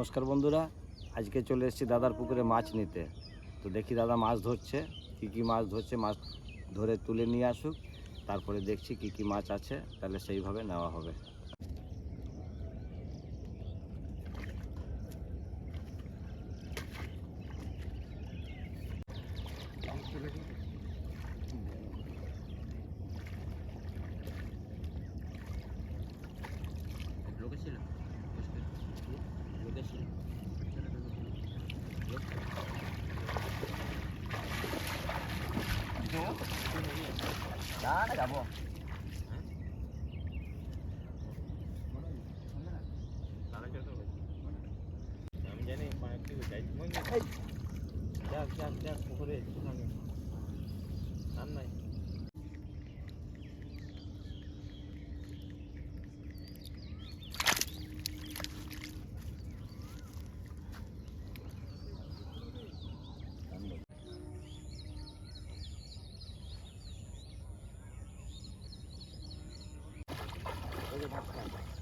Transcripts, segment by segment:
নমস্কার বন্ধুরা, আজকে চলে এসেছি দাদার পুকুরে মাছ নিতে। তো দেখি দাদা মাছ ধরছে, কি কি মাছ ধরছে, মাছ ধরে তুলে নিয়ে আসুক, তারপরে দেখছি কি কি মাছ আছে, তাহলে সেইভাবে নেওয়া হবে। যাব আমি সঙ্গে ভাগ করা যায়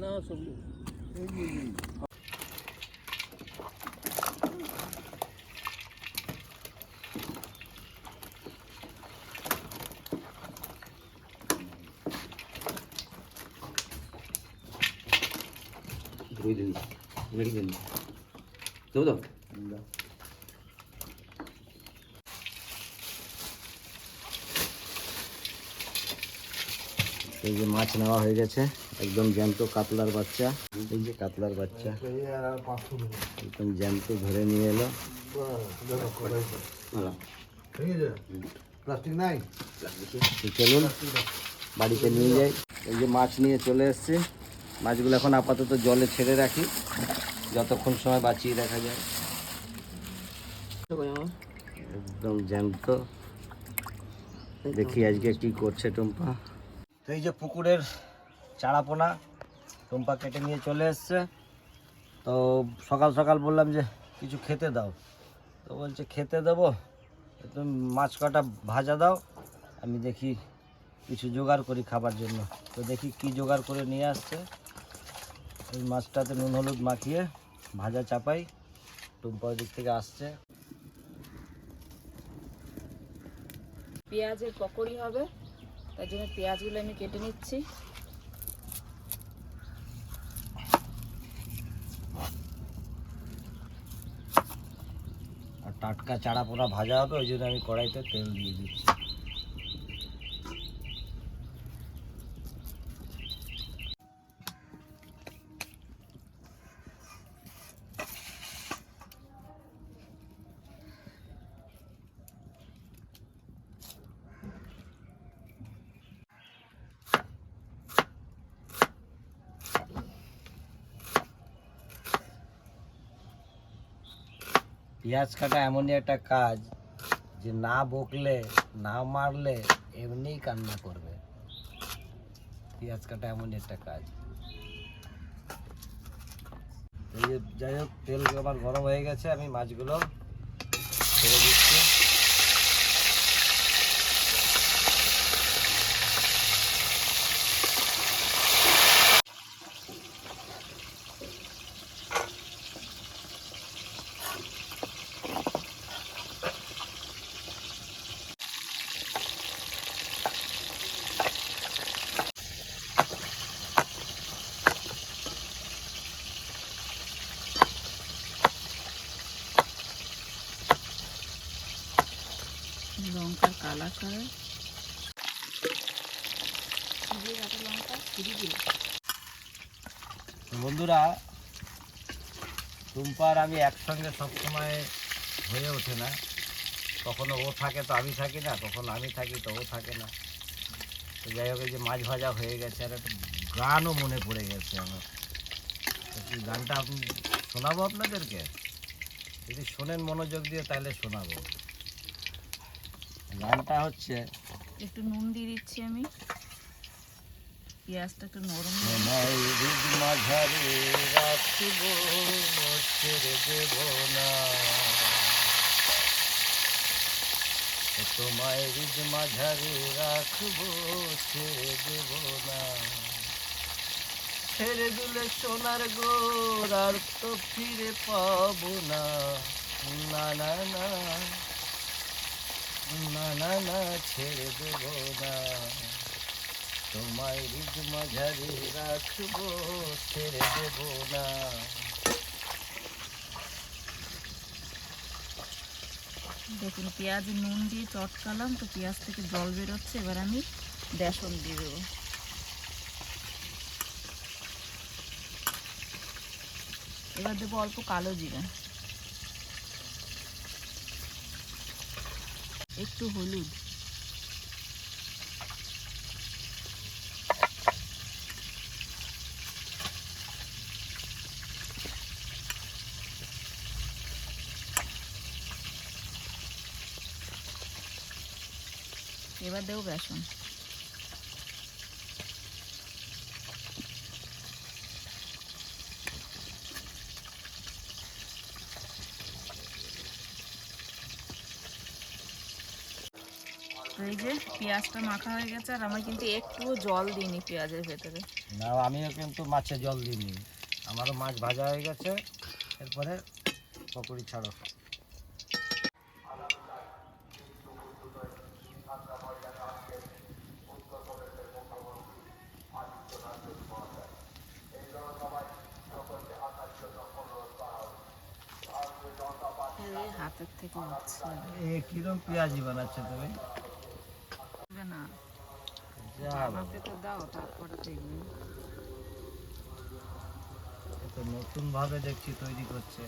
না সব দুই দিন মেরি দিন। দেবো তো? এই যে মাছ নেওয়া হয়ে গেছে। একদম জ্যান্ত কাতলার বাচ্চা। এই যে কাতলার বাচ্চা। একদম জ্যান্ত ধরে নিয়ে এলো। চলুন, বাড়িতে নিয়ে যাই। এই যে মাছ নিয়ে চলে এসছে। মাছগুলো এখন আপাতত জলে ছেড়ে রাখি। যতক্ষণ সময় বাঁচিয়ে রাখা যায়। একদম জ্যান্ত। দেখি আজকে কি করছে টুম্পা। এই যে পুকুরের চারাপোনা টুম্পা কেটে নিয়ে চলে এসছে। তো সকাল সকাল বললাম যে কিছু খেতে দাও। তো বলছে, খেতে দেবো। তুমি মাছ কটা ভাজা দাও। আমি দেখি কিছু জোগাড় করি খাবার জন্য। তো দেখি কি জোগাড় করে নিয়ে আসছে। ওই মাছটাতে নুন, হলুদ মাখিয়ে ভাজা চাপাই টুম্পার দিক থেকে আসছে। পেঁয়াজের পকোড়ি হবে। তার জন্য পেঁয়াজগুলো আমি কেটে নিচ্ছি। টাটকা চারা পোনা ভাজা হবে ওই জন্য আমি কড়াইতে তেল দিয়ে দিচ্ছি। পেঁয়াজ কাটা এমনই একটা কাজ যে না বকলে, না মারলে এমনিই কান্না করবে। পেঁয়াজ কাটা এমনই একটা কাজ। এই যে যাই হোক, তেল আমার গরম হয়ে গেছে, আমি মাছগুলো ছেড়ে দিচ্ছি লঙ্কার কালার তো বন্ধুরা টুম্পার আমি একসঙ্গে সবসময় হয়ে ওঠে না। কখনো ও থাকে তো আমি থাকি না, কখনো আমি থাকি তো ও থাকে না। তো যাই হোক যে মাছ ভাজা হয়ে গেছে, আর একটা গানও মনে পড়ে গেছে আমার। গানটা আপনি শোনাবো আপনাদেরকে? যদি শোনেন মনোযোগ দিয়ে, তাহলে শোনাবো। গানটা হচ্ছে একটু নুন দিয়ে দিচ্ছি আমি। পেঁয়াজটা একটু নরম মাঝারে রাখব ছেড়ে দেব না। তোমায় হৃদ মাঝারে রাখব ছেড়ে দেব না। ছেড়ে দিলে সোনার গোর আর তো ফিরে পাবো না। না না না। না না না ছেড়ে দেব না। তোমায় হৃদ মাঝারে রাখব, ছেড়ে দেব না। দেখুন, পেঁয়াজ, নুন দিয়ে চটকালাম, তো পেঁয়াজ থেকে জল বেরোচ্ছে, এবার আমি বেসন দিয়ে দেবো। এবার দেবো অল্প কালো জিরা। একটু হলুদ। এবার দেবো বেসন। এই যে পেঁয়াজটা মাখা হয়ে গেছে আর আমি কিন্তু একটুও জল দিইনি পেঁয়াজের ভেতরে। না আমিও কিন্তু মাছে জল দিইনি। আমারও মাছ ভাজা হয়ে গেছে এরপরে পকোড়ি ছাড়ো। হাতের থেকে কিরম পেঁয়াজি বানাচ্ছে তুমি? হবে না। আমাকে তো দাও তারপরে দেখবি। তো নতুন ভাবে দেখছি তৈরি করছে।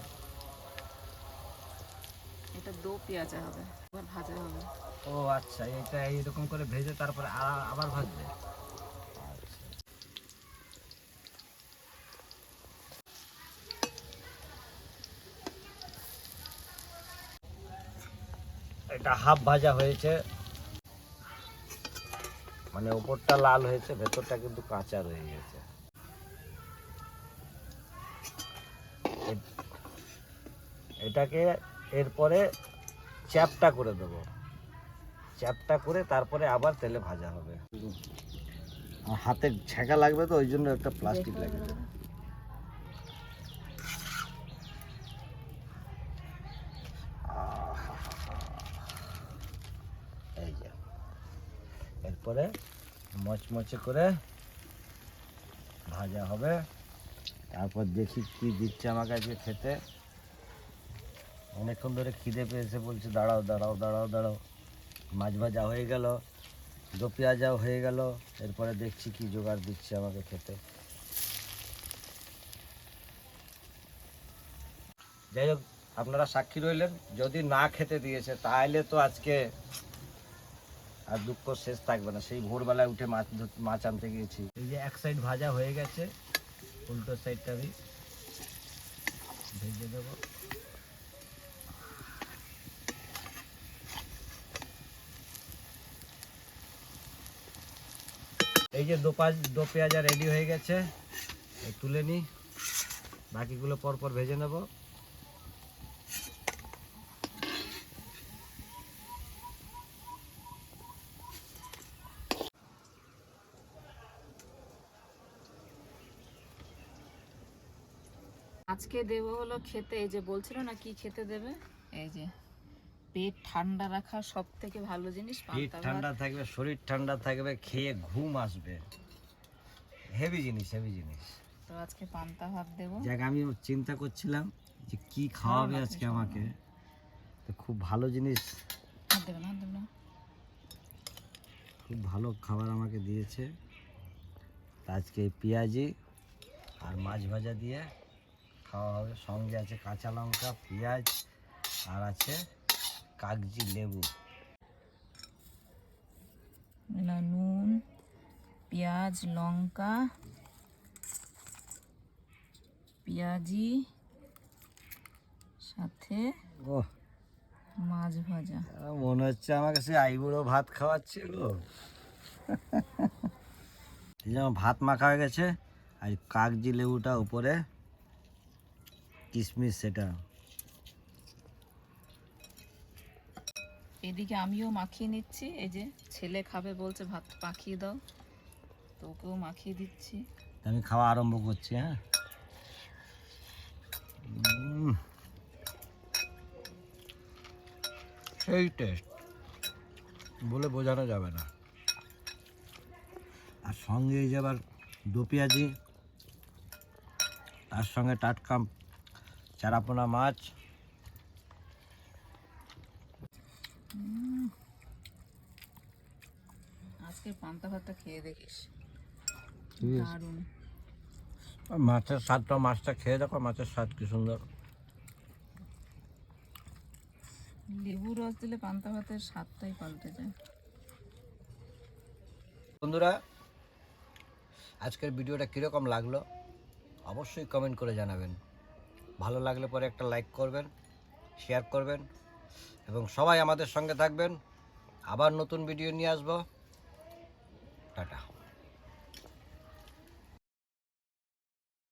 এটা দো পেঁয়াজা হবে এবার ভাজা হবে। ও আচ্ছা এটা এইরকম করে ভেজে তারপরে আবার ভাজবে? এটা হাফ ভাজা হয়েছে। মানে ওপরটা লাল হয়েছে, ভেতরটা কিন্তু কাঁচা রয়ে গেছে। এটাকে এরপরে চ্যাপটা করে দেব। চ্যাপটা করে তারপরে আবার তেলে ভাজা হবে। হাতে ছেঁকা লাগবে তো, ওই জন্য একটা প্লাস্টিক লাগবে এই যে এরপরে মচমচে করে ভাজা হবে। তারপর দেখি কি দিচ্ছে আমাকে আজকে খেতে। অনেকক্ষণ ধরে খিদে পেয়েছে, বলছে, দাঁড়াও দাঁড়াও দাঁড়াও দাঁড়াও। মাছ ভাজা হয়ে গেল, দো পেঁয়াজাও হয়ে গেল। এরপরে দেখছি কি জোগাড় দিচ্ছে আমাকে খেতে। যাই হোক, আপনারা সাক্ষী রইলেন। যদি না খেতে দিয়েছে, তাহলে তো আজকে আর দুঃখ শেষ থাকবে না। সেই ভোরবেলায় উঠে মাছ মাছ আনতে গিয়েছি। এই যে এক সাইড ভাজা হয়ে গেছে, উল্টো সাইডটা আমি ভেজে দেবো। এই যে দো দো পেঁয়াজা রেডি হয়ে গেছে তুলে নিই। বাকিগুলো পরপর ভেজে নেব। আজকে দেব হলো খেতে এই যে বলছিল না কি খেতে দেবে? এই যে পেট ঠান্ডা রাখা সব থেকে ভালো জিনিস পেট ঠান্ডা থাকবে শরীর ঠান্ডা থাকবে খেয়ে ঘুম আসবে। হেভি জিনিস হেভি জিনিস। তো আজকে পান্তা ভাত দেবো। যাক আমি চিন্তা করছিলাম যে কি খাওয়াবে আজকে আমাকে। তো খুব ভালো জিনিস। দেবে না দেবে না। খুব ভালো খাবার আমাকে দিয়েছে। আজকে পেঁয়াজি আর মাছ ভাজা দিয়ে খাওয়া হবে। সঙ্গে আছে কাঁচা লঙ্কা পেঁয়াজ আর আছে কাগজি লেবু। নুন পেঁয়াজ লঙ্কা পেঁয়াজি সাথে ও মাছ ভাজা। মনে হচ্ছে আমাকে সে আইবুড়ো ভাত খাওয়াচ্ছে গো। এই যেমন ভাত মাখা হয়ে গেছে আর কাগজি লেবুটা উপরে কিশমিশ সেটা। এদিকে আমিও মাখিয়ে নিচ্ছি এই যে ছেলে খাবে বলছে ভাত মাখিয়ে দাও। তো ওকেও মাখিয়ে দিচ্ছি। আমি খাওয়া আরম্ভ করছি হ্যাঁ। সেই টেস্ট বলে বোঝানো যাবে না। আর সঙ্গে এই যে আবার দু পেঁয়াজি তার সঙ্গে টাটকা চারাপোনা মাছ। আজকে পান্তা ভাতটা খেয়ে দেখিস। দারুণ। আর মাছের স্বাদটা মাছটা খেয়ে দেখো মাছের স্বাদ কি সুন্দর। লেবু রস দিলে পান্তা ভাতের স্বাদটাই পাল্টে যায়। বন্ধুরা আজকের ভিডিওটা কীরকম লাগল? অবশ্যই কমেন্ট করে জানাবেন। ভালো লাগলে পরে একটা লাইক করবেন শেয়ার করবেন, এবং সবাই আমাদের সঙ্গে থাকবেন। আবার নতুন ভিডিও নিয়ে আসব। টাটা।